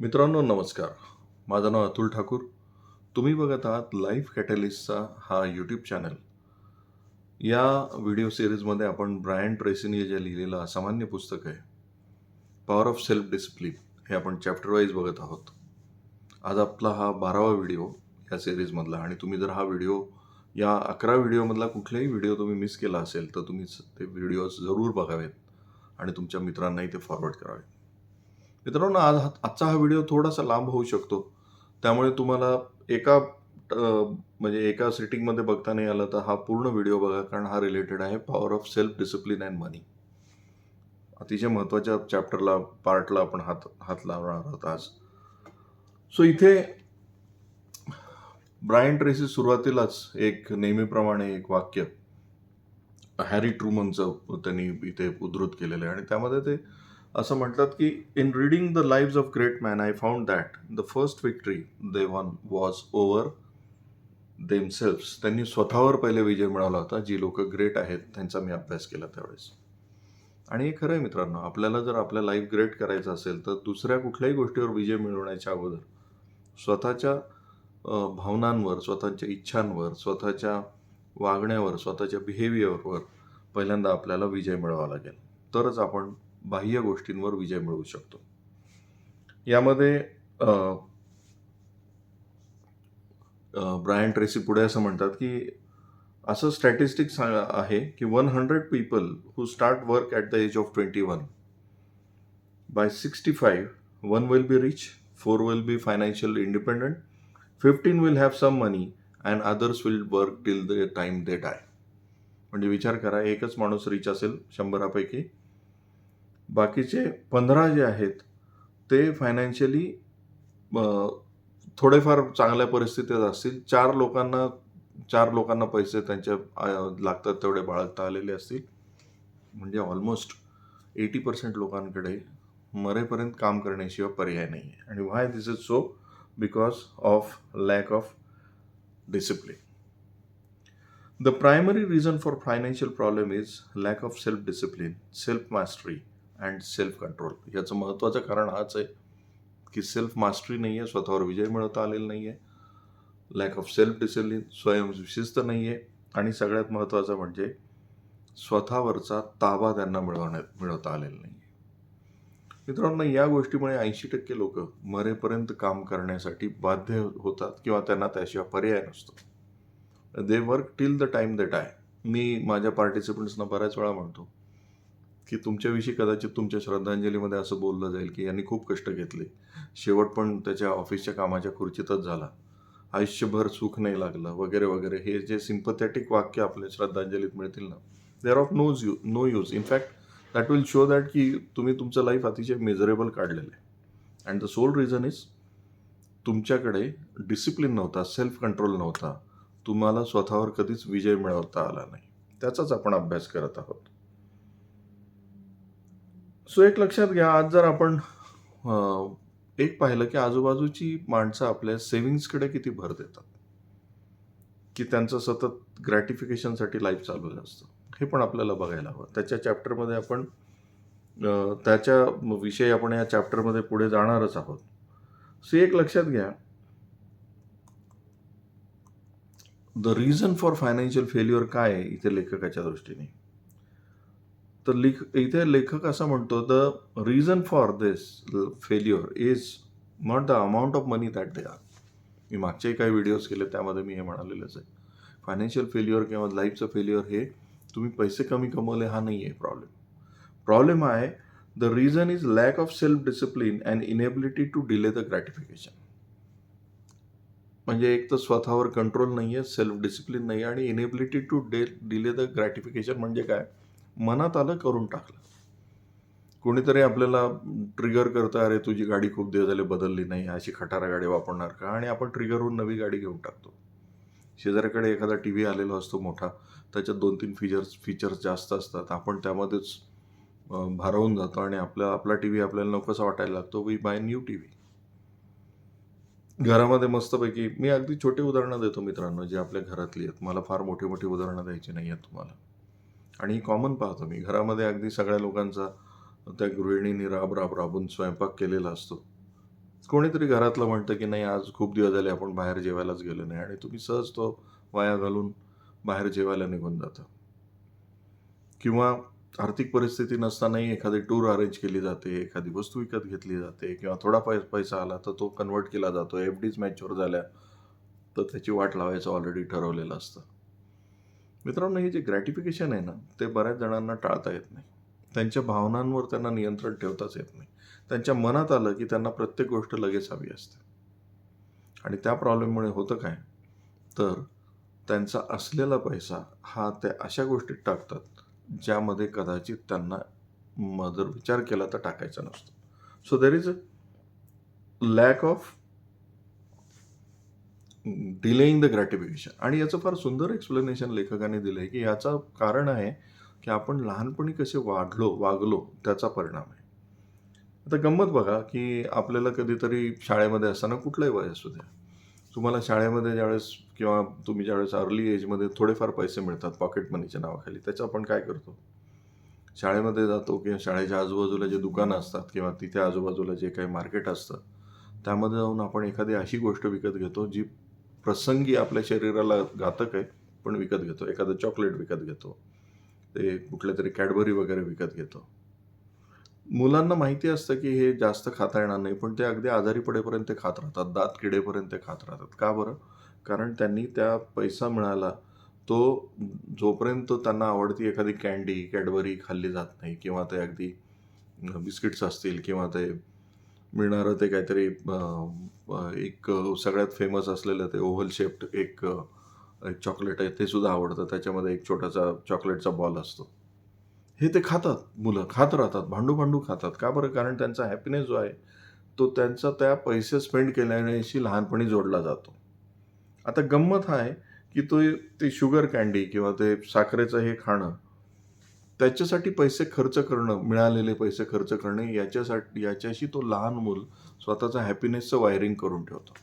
मित्रांनो नमस्कार. माझं नाव अतुल ठाकूर. तुम्ही बघत आहात लाईफ कॅटलिस्टचा हा यूट्यूब चॅनल या व्हिडिओ सिरीजमध्ये आपण ब्रायन ट्रेसिनी जे लिहिलेलं असामान्य पुस्तक आहे पॉवर ऑफ सेल्फ डिसिप्लिन हे आपण चॅप्टर वाईज बघत आहोत. आज आपला हा बारावा व्हिडिओ या सिरीजमधला आणि तुम्ही जर हा व्हिडिओ या अकरा व्हिडिओमधला कुठलाही व्हिडिओ तुम्ही मिस केला असेल तर तुम्ही ते व्हिडिओज जरूर बघावेत आणि तुमच्या मित्रांनाही ते फॉरवर्ड करावेत. मित्रांनो आज हा- आजचा हा व्हिडिओ थोडासा लांब होऊ शकतो. त्यामुळे तुम्हाला एका म्हणजे एका सिटिंगमध्ये बघता नाही आलं तर हा पूर्ण व्हिडिओ बघा कारण हा रिलेटेड आहे power of self discipline and money अतिशय महत्त्वाच्या चॅप्टरला पार्टला आपण हात हात लावणार आहोत आज. सो इथे ब्रायन ट्रेसी सुरुवातीलाच एक नेहमीप्रमाणे एक वाक्य हॅरी ट्रुमनचं त्यांनी इथे उद्धृत केलेलं आहे. आणि त्यामध्ये ते असं म्हणतात की in reading the lives of great man I found that the first victory they won was over themselves त्यांनी स्वतःवर पहिले विजय मिळवला होता जी लोक ग्रेट आहेत त्यांचा मी अभ्यास केला त्यावेळेस. आणि हे खरं आहे मित्रांनो आपल्याला जर आपल्या लाईफ ग्रेट करायचं असेल तर दुसऱ्या कुठल्याही गोष्टीवर विजय मिळवण्याच्या अगोदर स्वतःच्या भावनांवर स्वतःच्या इच्छांवर स्वतःच्या वागण्यावर स्वतःच्या बिहेवियरवर पहिल्यांदा आपल्याला विजय मिळवावा लागेल. तरच आपण बाह्य गोष्टींवर विजय मिळवू शकतो. यामध्ये ब्रायन ट्रेसी पुढे असं म्हणतात की असं स्टॅटिस्टिक्स आहे की one hundred people who start work at the age of twenty one. By sixty five one will be rich four will be financial independent fifteen will have some money and others will work till the time they die. म्हणजे विचार करा एकच माणूस rich असेल शंभरापैकी बाकीचे पंधरा जे आहेत ते फायनान्शियली थोडेफार चांगल्या परिस्थितीत असतील. चार लोकांना चार लोकांना पैसे त्यांच्या लागतात तेवढे बाळगता आलेले असतील. म्हणजे ऑलमोस्ट एटी पर्सेंट लोकांकडे मरेपर्यंत काम करण्याशिवाय पर्याय नाही आहे. आणि why this is so because of lack of discipline the primary reason for financial problem is lack of self discipline self mastery and self control याचं महत्त्वाचं कारण हाच आहे की सेल्फ मास्टरी नाही आहे स्वतःवर विजय मिळवता आलेला नाही आहे लॅक ऑफ सेल्फ डिसिप्लिन स्वयंशिस्त नाही आहे आणि सगळ्यात महत्त्वाचं म्हणजे स्वतःवरचा ताबा त्यांना मिळवण्यात मिळवता आलेला नाही आहे मित्रांनो या गोष्टीमुळे ऐंशी टक्के लोक मरेपर्यंत काम करण्यासाठी बाध्य होतात किंवा त्यांना त्याशिवाय पर्याय नसतो. They work till the time they die मी माझ्या पार्टिसिपंट्सना बऱ्याच वेळा म्हणतो की तुमच्याविषयी कदाचित तुमच्या श्रद्धांजलीमध्ये असं बोललं जाईल की यांनी खूप कष्ट घेतले. शेवट पण त्याच्या ऑफिसच्या कामाच्या खुर्चीतच झाला. आयुष्यभर सुख नाही लागलं वगैरे वगैरे. हे जे सिम्पथॅटिक वाक्य आपल्या श्रद्धांजलीत मिळतील ना they are of knows you know use in fact that will show that की तुम्ही तुमचं लाईफ अतिशय मेजरेबल काढलेलं आहे. And the sole reason is तुमच्याकडे डिसिप्लिन नव्हता सेल्फ कंट्रोल नव्हता. तुम्हाला स्वतःवर कधीच विजय मिळवता आला नाही. त्याचाच आपण अभ्यास करत आहोत. सो एक लक्षात घ्या आज जर आपण एक पाहिलं की आजूबाजूची माणसं आपल्या सेव्हिंग्सकडे किती भर देतात. की त्यांचं सतत ग्रॅटिफिकेशनसाठी लाईफ चालू असतं हे पण आपल्याला बघायला हवं. त्याच्या चॅप्टरमध्ये आपण त्याच्या विषयी आपण या चॅप्टरमध्ये पुढे जाणारच आहोत. सो एक लक्षात घ्या the reason for financial failure काय आहे इथे लेखकाच्या दृष्टीने? तर लिख, इथे लेखक असं म्हणतो the reason for this failure is not the amount of money that they are मी मागचेही काही व्हिडिओज केले, त्यामध्ये मी हे म्हणालेलंच आहे. फायनान्शियल फेल्युअर किंवा लाईफचं फेल्युअर हे तुम्ही पैसे कमी कमवले, हा नाही आहे प्रॉब्लेम प्रॉब्लेम आहे the reason is lack of self discipline and inability to delay the gratification म्हणजे एक तर स्वतःवर कंट्रोल नाही आहे सेल्फ डिसिप्लिन नाही आणि inability to de delay the gratification म्हणजे काय? मनात आलं करून टाकलं. कोणीतरी आपल्याला ट्रिगर करतं अरे तुझी गाडी खूप दिवस झाले बदलली नाही अशी खटारा गाडी वापरणार का? आणि आपण ट्रिगरहून नवी गाडी घेऊन टाकतो. शेजाऱ्याकडे एखादा टी व्ही आलेला असतो मोठा त्याच्यात दोन तीन फीचर्स फीचर्स जास्त असतात. आपण त्यामध्येच भारावून जातो आणि आपला आपला टी व्ही आपल्याला नकोसा वाटायला लागतो we buy new T V घरामध्ये मस्तपैकी मी अगदी छोटे उदाहरणं देतो मित्रांनो जे आपल्या घरातली आहेत. मला फार मोठी मोठी उदाहरणं द्यायची नाही आहेत तुम्हाला. आणि कॉमन पाहतो मी. घरामध्ये अगदी सगळ्या लोकांचा त्या गृहिणींनी राब राब राबून स्वयंपाक केलेला असतो. कोणीतरी घरातलं म्हणतं की नाही आज खूप दिवस झाले आपण बाहेर जेवायलाच गेलो नाही आणि तुम्ही सहज तो वाया घालून बाहेर जेवायला निघून जाता. किंवा आर्थिक परिस्थिती नसतानाही एखादी टूर अरेंज केली जाते एखादी वस्तू विकत घेतली जाते किंवा थोडा पै पैसा आला तर तो कन्वर्ट केला जातो. एफ डीज मॅच्युअर झाल्या तर त्याची वाट लावायचं ऑलरेडी ठरवलेलं असतं. मित्रांनो हे जे ग्रॅटिफिकेशन आहे ना ते बऱ्याच जणांना टाळता येत नाही. त्यांच्या भावनांवर त्यांना नियंत्रण ठेवताच येत नाही. त्यांच्या मनात आलं की त्यांना प्रत्येक गोष्ट लगेच हवी असते. आणि त्या प्रॉब्लेममुळे होतं काय? तर त्यांचा असलेला पैसा हा ते अशा गोष्टीत टाकतात ज्यामध्ये कदाचित त्यांना मदर विचार केला तर टाकायचा नसतो. So there is a lack of delaying the gratification आणि याचं फार सुंदर एक्सप्लेनेशन लेखकाने दिलं आहे की याचं कारण आहे की आपण लहानपणी कसे वाढलो वागलो त्याचा परिणाम आहे. आता गंमत बघा की आपल्याला कधीतरी शाळेमध्ये असताना कुठलंही वय असू द्या. तुम्हाला शाळेमध्ये ज्यावेळेस किंवा तुम्ही ज्यावेळेस अर्ली एजमध्ये थोडेफार पैसे मिळतात पॉकेट मनीच्या नावाखाली त्याचं आपण काय करतो? शाळेमध्ये जातो किंवा शाळेच्या आजूबाजूला जे दुकानं असतात किंवा तिथे आजूबाजूला जे काही मार्केट असतं त्यामध्ये जाऊन आपण एखादी अशी गोष्ट विकत घेतो जी प्रसंगी आपल्या शरीराला घातक आहे पण विकत घेतो. एखादं चॉकलेट विकत घेतो. ते कुठल्या तरी कॅडबरी वगैरे विकत घेतो. मुलांना माहिती असतं की हे जास्त खाता येणार नाही पण ते अगदी आजारी पडेपर्यंत ते खात राहतात दात किडेपर्यंत खात राहतात. का बरं? कारण त्यांनी त्या पैसा मिळाला तो जोपर्यंत त्यांना आवडती एखादी कॅन्डी कॅडबरी खाल्ली जात नाही किंवा ते अगदी बिस्किट्स असतील किंवा ते मिळणारं ते काहीतरी एक सगळ्यात फेमस असलेलं ते ओव्हल शेप्ड एक एक चॉकलेट आहे ते सुद्धा आवडतं. त्याच्यामध्ये एक छोटासा चॉकलेटचा बॉल असतो. हे ते खातात मुलं खात राहतात भांडू भांडू खातात. का बरं? कारण त्यांचा हॅपीनेस जो आहे तो त्यांचा त्या पैसे स्पेंड केल्यानेशी लहानपणी जोडला जातो. आता गंमत हा आहे की तो ते शुगर कँडी किंवा ते साखरेचं हे खाणं त्याच्यासाठी पैसे खर्च करणं मिळालेले पैसे खर्च करणे याच्यासाठी याच्याशी तो लहान मूल स्वतःचा हॅपीनेसचं वायरिंग करून ठेवतो.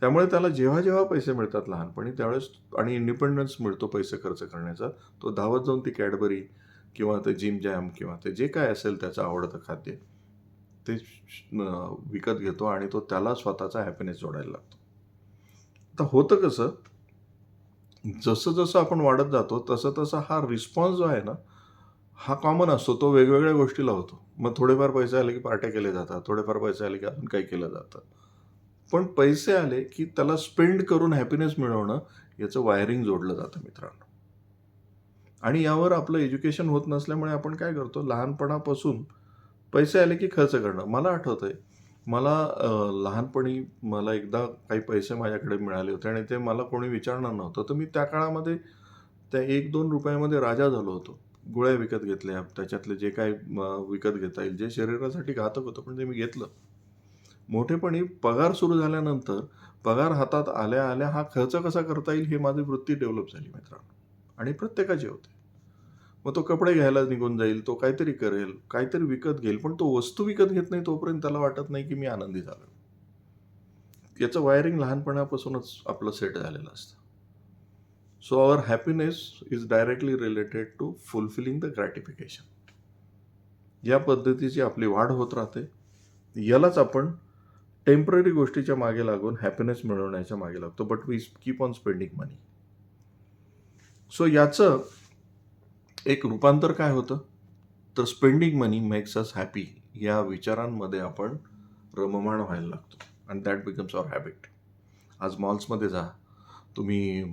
त्यामुळे त्याला जेव्हा जेव्हा पैसे मिळतात लहानपणी त्यावेळेस आणि इंडिपेंडन्स मिळतो पैसे खर्च करण्याचा. तो धावत जाऊन ती कॅडबरी किंवा ते जिम जॅम किंवा ते जे काय असेल त्याचं आवडतं खाद्य ते विकत घेतो आणि तो त्याला स्वतःचा हॅपीनेस जोडायला लागतो. आता होतं कसं? जसं जसं आपण वाढत जातो तसं तसं हा रिस्पॉन्स जो आहे ना हा कॉमन असतो तो वेगवेगळ्या गोष्टीला होतो मग थोडेफार पैसे आले की पार्ट्या केले जातात थोडेफार पैसे आले की अजून काही केलं जातं. पण पैसे आले की त्याला स्पेंड करून हॅपीनेस मिळवणं याचं वायरिंग जोडलं जातं मित्रांनो. आणि यावर आपलं एज्युकेशन होत नसल्यामुळे आपण काय करतो लहानपणापासून पैसे आले की खर्च करणं. मला आठवतं आहे मला लहानपणी मला एकदा काही पैसे माझ्याकडे मिळाले होते आणि ते मला कोणी विचारणार नव्हतं. तर मी त्या काळामध्ये त्या एक दोन रुपयामध्ये राजा झालो होतो. गोळ्या विकत घेतल्या. त्याच्यातले जे काही विकत घेता येईल जे शरीरासाठी घातक होतं पण ते मी घेतलं. मोठेपणी पगार सुरू झाल्यानंतर पगार हातात आल्या आल्या हा खर्च कसा करता येईल ही माझी वृत्ती डेव्हलप झाली मित्रांनो. आणि प्रत्येकाची होते. मग तो कपडे घ्यायला निघून जाईल तो काहीतरी करेल काहीतरी विकत घेईल पण तो वस्तू विकत घेत नाही तोपर्यंत त्याला वाटत नाही की मी आनंदी झालो याचं वायरिंग लहानपणापासूनच आपलं सेट झालेलं असतं. So our happiness is directly related to fulfilling the gratification या पद्धतीची आपली वाढ होत राहते. यालाच आपण टेंपररी गोष्टीच्या मागे लागून हॅपीनेस मिळवण्याच्या मागे लागतो. But we keep on spending money so याचं एक रूपांतर काय होतं? तर spending money makes us happy या विचारांमध्ये आपण रममाण व्हायला लागतो. And that becomes our habit आज मॉल्समध्ये जा. तुम्ही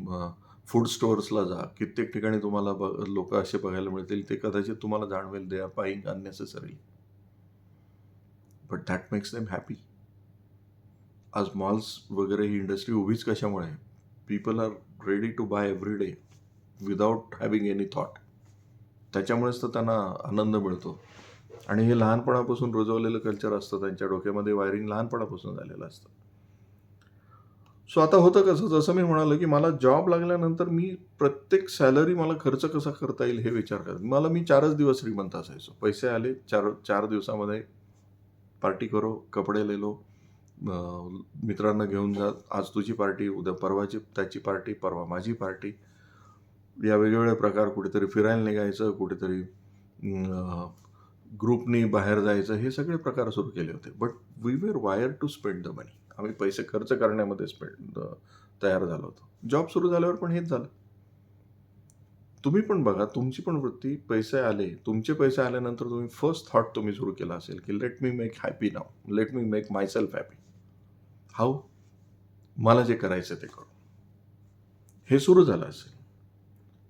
फूड स्टोअर्सला जा. कित्येक ठिकाणी तुम्हाला ब लोक असे बघायला मिळतील ते कदाचित तुम्हाला जाणवेल they are paying unnecessary but that makes them happy आज मॉल्स वगैरे ही इंडस्ट्री उभीच कशामुळे people are ready to buy every day without having any thought त्याच्यामुळेच तर त्यांना आनंद मिळतो. आणि हे लहानपणापासून रुजवलेलं कल्चर असतं त्यांच्या डोक्यामध्ये वायरिंग लहानपणापासून झालेलं असतं. सो आता होतं कसं जसं मी म्हणालो की मला जॉब लागल्यानंतर मी प्रत्येक सॅलरी मला खर्च कसा करता येईल हे विचार करत. मला मी चारच दिवस श्रीमंत असायचो. पैसे आले चार चार दिवसामध्ये पार्टी करो कपडे लेलो मित्रांना घेऊन जा आज तुझी पार्टी उद्या परवाची त्याची पार्टी परवा माझी पार्टी. या वेगवेगळे प्रकार कुठेतरी फिरायला निघायचं कुठेतरी ग्रुपनी बाहेर जायचं हे सगळे प्रकार सुरू केले होते. But we were wired to spend the money आम्ही पैसे खर्च करण्यामध्ये स्पेंड तयार झालो होतो. जॉब सुरू झाल्यावर पण हेच झालं. तुम्ही पण बघा तुमची पण वृत्ती पैसे आले. तुमचे पैसे आल्यानंतर तुम्ही फर्स्ट थॉट तुम्ही सुरू केला असेल की let me make happy now let me make myself happy how मला जे करायचं ते करू हे सुरू झालं असेल.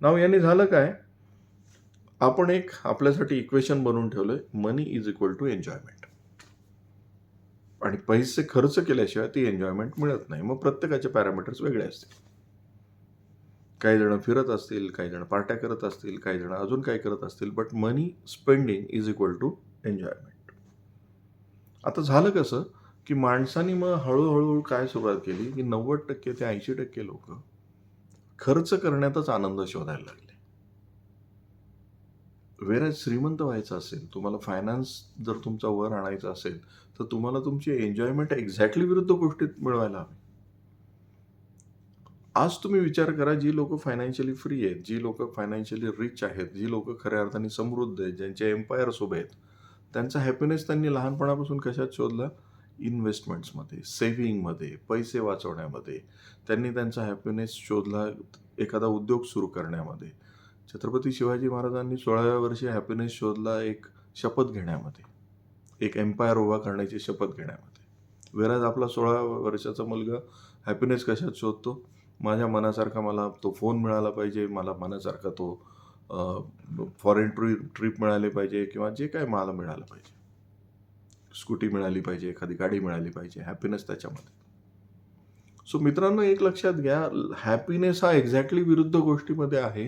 नाव याने झालं काय? आपण एक आपल्यासाठी इक्वेशन बनवून ठेवलंय. Money is equal to enjoyment आणि पैसे खर्च केल्याशिवाय ती एन्जॉयमेंट मिळत नाही. मग प्रत्येकाचे पॅरामीटर्स वेगळे असतील. काही जण फिरत असतील काही जण पार्ट्या करत असतील काही जण अजून काय करत असतील but money spending is equal to enjoyment आता झालं कसं की माणसाने मग हळूहळू काय सुरुवात केली? की नव्वद टक्के ते ऐंशी टक्के लोक खर्च करण्यातच आनंद शोधायला लागले. वेळेस श्रीमंत व्हायचं असेल तुम्हाला फायनान्स जर तुमचा वर आणायचा असेल तर तुम्हाला तुमची एन्जॉयमेंट एक्झॅक्टली विरुद्ध गोष्टीत मिळवायला हवी. आज तुम्ही विचार करा जी लोक फायनान्शियली फ्री आहेत जी लोक फायनान्शियली रिच आहेत जी लोक खऱ्या अर्थाने समृद्ध आहेत ज्यांचे एम्पायर्स उभे आहेत त्यांचा हॅपीनेस त्यांनी लहानपणापासून कशात शोधला? इन्व्हेस्टमेंट्समध्ये सेव्हिंगमध्ये पैसे वाचवण्यामध्ये. त्यांनी त्यांचा हॅपीनेस शोधला एखादा उद्योग सुरू करण्यामध्ये. छत्रपती शिवाजी महाराजांनी सोळाव्या वर्षी हॅपीनेस शोधला एक शपथ घेण्यामध्ये. एक एम्पायर उभा करण्याची शपथ घेण्यामध्ये. वेराज आपला सोळाव्या वर्षाचा मुलगा हॅपीनेस कशात शोधतो? माझ्या मनासारखा मला तो फोन मिळाला पाहिजे मला मनासारखा तो फॉरेन ट्री ट्रिप मिळाली पाहिजे किंवा जे काय मला मिळालं पाहिजे. स्कूटी मिळाली पाहिजे एखादी गाडी मिळाली पाहिजे हॅपीनेस त्याच्यामध्ये. सो मित्रांनो एक लक्षात घ्या हॅपीनेस हा एक्झॅक्टली विरुद्ध गोष्टीमध्ये आहे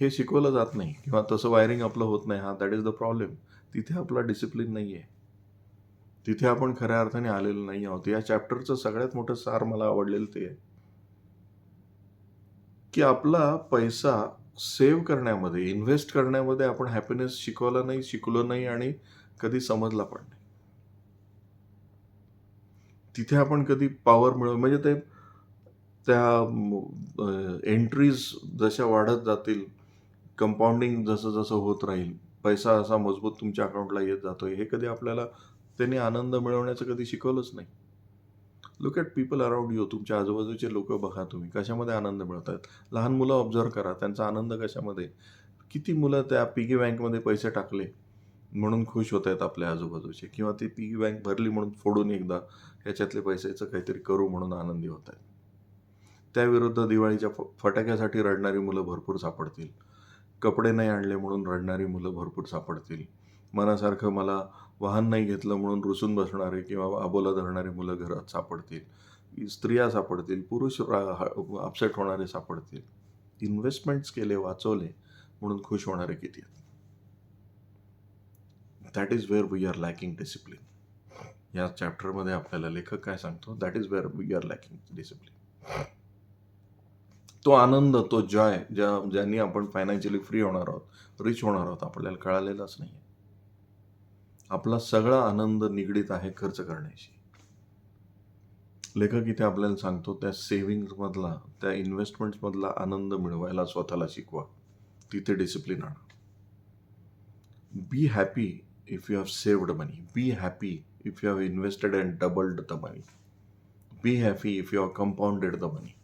हे शिकवलं जात नाही किंवा तसं वायरिंग आपलं होत नाही हा दॅट इज द प्रॉब्लेम तिथे आपला डिसिप्लिन नाही आहे तिथे आपण खऱ्या अर्थाने आलेलो नाही आहोत. या चॅप्टरचं सगळ्यात मोठं सार मला आवडलेलं ते आहे. की आपला पैसा सेव्ह करण्यामध्ये इन्व्हेस्ट करण्यामध्ये आपण हॅपीनेस शिकवला नाही शिकलो नाही आणि कधी समजला पण नाही. तिथे आपण कधी पॉवर मिळव म्हणजे ते त्या एंट्रीज जशा वाढत जातील कंपाऊंडिंग जसं जसं होत राहील पैसा असा मजबूत तुमच्या अकाउंटला येत जातोय हे कधी आपल्याला त्यांनी आनंद मिळवण्याचं कधी शिकवलंच नाही. Look at people around you तुमच्या आजूबाजूचे लोक बघा तुम्ही. कशामध्ये आनंद मिळतात? लहान मुलं ऑब्झर्व करा. त्यांचा आनंद कशामध्ये? किती मुलं त्या पिगी बँकमध्ये पैसे टाकले म्हणून खुश होत आहेत आपल्या आजूबाजूचे? किंवा ती पिगी बँक भरली म्हणून फोडून एकदा ह्याच्यातले पैशाचं काहीतरी करू म्हणून आनंदी होत आहेत? त्याविरुद्ध दिवाळीच्या फ फटाक्यासाठी रडणारी मुलं भरपूर सापडतील. कपडे नाही आणले म्हणून रडणारी मुलं भरपूर सापडतील. मनासारखं मला वाहन नाही घेतलं म्हणून रुसून बसणारे किंवा आबोला धरणारी मुलं घरात सापडतील. स्त्रिया सापडतील पुरुष अपसेट होणारे सापडतील. इन्व्हेस्टमेंट्स केले वाचवले म्हणून खुश होणारे किती आहेत? That is where we are lacking discipline या चॅप्टरमध्ये आपल्याला लेखक काय सांगतो? That is where we are lacking discipline तो आनंद तो जॉय ज्या ज्यांनी आपण फायनान्शियली फ्री होणार आहोत रिच होणार आहोत आपल्याला कळालेलाच नाही आपला सगळा आनंद निगडीत आहे खर्च करण्याशी. लेखक इथे आपल्याला सांगतो त्या सेव्हिंग्समधला त्या इन्व्हेस्टमेंट्समधला आनंद मिळवायला स्वतःला शिकवा. तिथे डिसिप्लिन आणा. Be happy if you have saved money be happy if you have invested and doubled the money be happy if you have compounded the money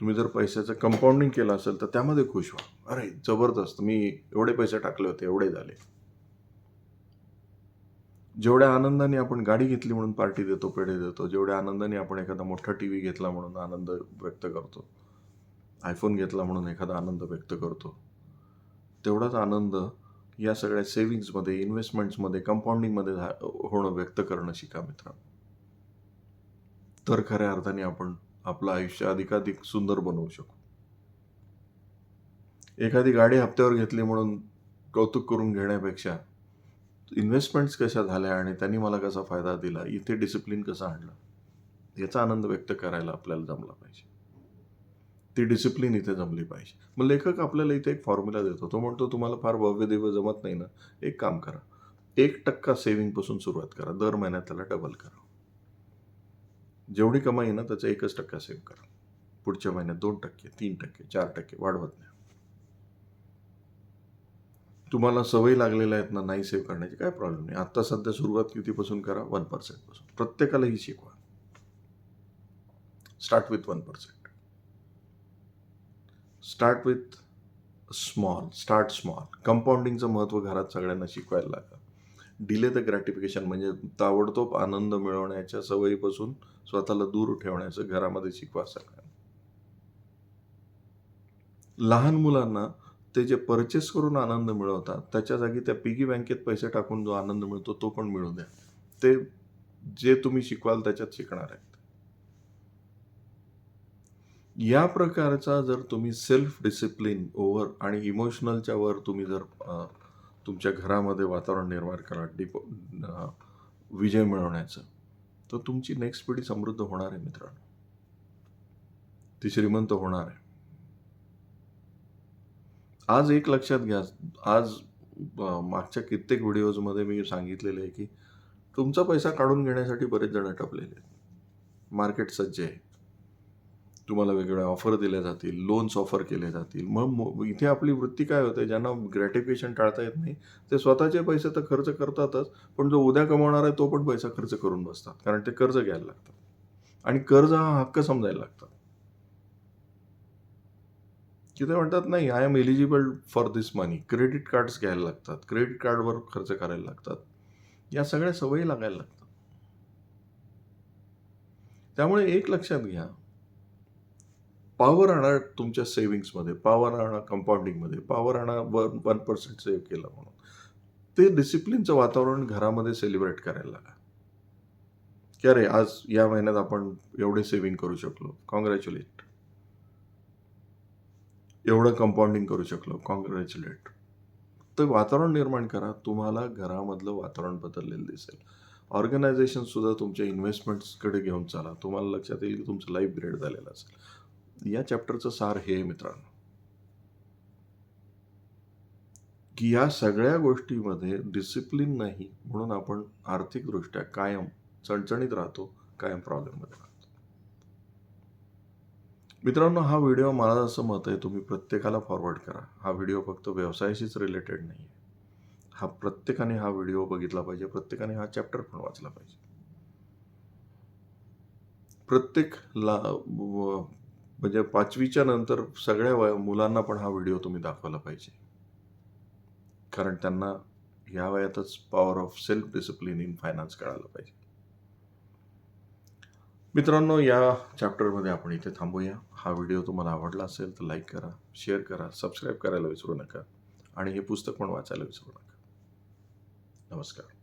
तुम्ही जर पैशाचं कंपाऊंडिंग केलं असेल तर त्यामध्ये खुश व्हा. अरे जबरदस्त. मी एवढे पैसे टाकले होते एवढे झाले. जेवढ्या आनंदाने आपण गाडी घेतली म्हणून पार्टी देतो पेढे देतो जेवढ्या आनंदाने आपण एखादा मोठा टी व्ही घेतला म्हणून आनंद व्यक्त करतो आयफोन घेतला म्हणून एखादा आनंद व्यक्त करतो तेवढाच आनंद या सगळ्या सेव्हिंग्समध्ये इन्व्हेस्टमेंट्समध्ये कंपाऊंडिंगमध्ये होणं व्यक्त करणं शिका मित्रांनो. तर खऱ्या अर्थाने आपण आपलं आयुष्य अधिकाधिक सुंदर बनवू शकू. एखादी गाडी हप्त्यावर घेतली म्हणून कौतुक करून घेण्यापेक्षा इन्व्हेस्टमेंट्स कशा झाल्या आणि त्यांनी मला कसा फायदा दिला इथे डिसिप्लिन कसा आणलं याचा आनंद व्यक्त करायला आपल्याला जमला पाहिजे. ती डिसिप्लिन इथे जमली पाहिजे. मग लेखक आपल्याला इथे एक फॉर्म्युला देतो. तो म्हणतो तुम्हाला फार भव्य दिव्य जमत नाही ना एक काम करा. एक टक्का सेव्हिंगपासून सुरुवात करा. दर महिन्यात त्याला डबल करा. जेवढी कमाई ना त्याचा एकच टक्का सेव्ह करा. पुढच्या महिन्यात दोन टक्के तीन टक्के चार टक्के वाढवत नाही. तुम्हाला सवय लागलेल्या आहेत ना नाही सेव्ह करण्याची काय प्रॉब्लेम नाही. आत्ता सध्या सुरुवात कितीपासून करा? वन पर्सेंटपासून प्रत्येकाला ही शिकवा. Start with one percent start with small start small कंपाऊंडिंगचं महत्त्व घरात सगळ्यांना शिकवायला लागा डिले द ग्रॅटिफिकेशन म्हणजे ताबडतोब आनंद मिळवण्याच्या सवयीपासून स्वतःला दूर ठेवण्याचं घरामध्ये शिकवा सगळ्यांना लहान मुलांना ते जे परचेस करून आनंद मिळवतात त्याच्या जागी त्या पिगी बँकेत पैसे टाकून जो आनंद मिळतो तो पण मिळू द्या. ते जे तुम्ही शिकवाल त्याच्यात शिकणार आहेत. या प्रकारचा जर तुम्ही सेल्फ डिसिप्लिन ओव्हर आणि इमोशनलच्या वर तुम्ही जर तुमच्या घरामध्ये वातावरण निर्माण करा डिपो विजय मिळवण्याचं. तर तुमची नेक्स्ट पिढी समृद्ध होणार आहे मित्रांनो. ती श्रीमंत होणार आहे. आज एक लक्षात घ्या आज मागच्या कित्येक व्हिडिओजमध्ये मी सांगितलेलं आहे की तुमचा पैसा काढून घेण्यासाठी बरेच जण टपलेले आहेत. मार्केट सज्ज आहे. तुम्हाला वेगवेगळ्या ऑफर दिल्या जातील लोन्स ऑफर केले जातील. मग इथे आपली वृत्ती काय होते ज्यांना ग्रॅटिफिकेशन टाळता येत नाही ते स्वतःचे पैसे तर खर्च करतातच पण जो उद्या कमावणार आहे तो पण पैसा खर्च करून बसतात कारण ते कर्ज घ्यायला लागतात. आणि कर्ज हा हक्क समजायला लागतात. की ते म्हणतात नाही I am eligible for this money credit cards घ्यायला लागतात क्रेडिट कार्डवर खर्च करायला लागतात. या सगळ्या सवयी लागायला लागतात. त्यामुळे एक लक्षात घ्या पॉवर आणा तुमच्या सेव्हिंग्समध्ये पॉवर आणा कंपाऊंडिंगमध्ये पॉवर आणा वन वन पर्सेंट सेव्ह केलं म्हणून. ते डिसिप्लिनचं वातावरण घरामध्ये सेलिब्रेट करायला लागा. की अरे आज या महिन्यात आपण एवढे सेव्हिंग करू शकलो. कॉंग्रॅच्युलेट एवढं कंपाऊंडिंग करू शकलो. कॉंग्रॅच्युलेट तर वातावरण निर्माण करा. तुम्हाला घरामधलं वातावरण बदललेलं दिसेल. ऑर्गनायझेशन सुद्धा तुमच्या इन्व्हेस्टमेंट्सकडे घेऊन चाला. तुम्हाला लक्षात येईल की तुमचं लाईफ ग्रेड झालेलं असेल. या चॅप्टरचं सार हे मित्रांनो. की या सगळ्या गोष्टीमध्ये डिसिप्लिन नाही म्हणून आपण आर्थिकदृष्ट्या कायम चणचणीत राहतो कायम प्रॉब्लेममध्ये राहतो. मित्रांनो हा व्हिडिओ मला असं मत आहे तुम्ही प्रत्येकाला फॉरवर्ड करा. हा व्हिडिओ फक्त व्यवसायाशीच रिलेटेड नाही आहे हा प्रत्येकाने हा व्हिडिओ बघितला पाहिजे प्रत्येकाने हा चॅप्टर पण वाचला पाहिजे. प्रत्येक ला म्हणजे पाचवीच्या नंतर सगळ्या मुलांना पण हा व्हिडिओ तुम्ही दाखवला पाहिजे. कारण त्यांना ह्या वयातच power of self discipline in finance कळायला पाहिजे. मित्रांनो या चॅप्टरमध्ये आपण इथे थांबूया. हा व्हिडिओ तुम्हाला आवडला असेल तर लाईक करा शेअर करा सबस्क्राईब करायला विसरू नका आणि हे पुस्तक पण वाचायला विसरू नका. नमस्कार.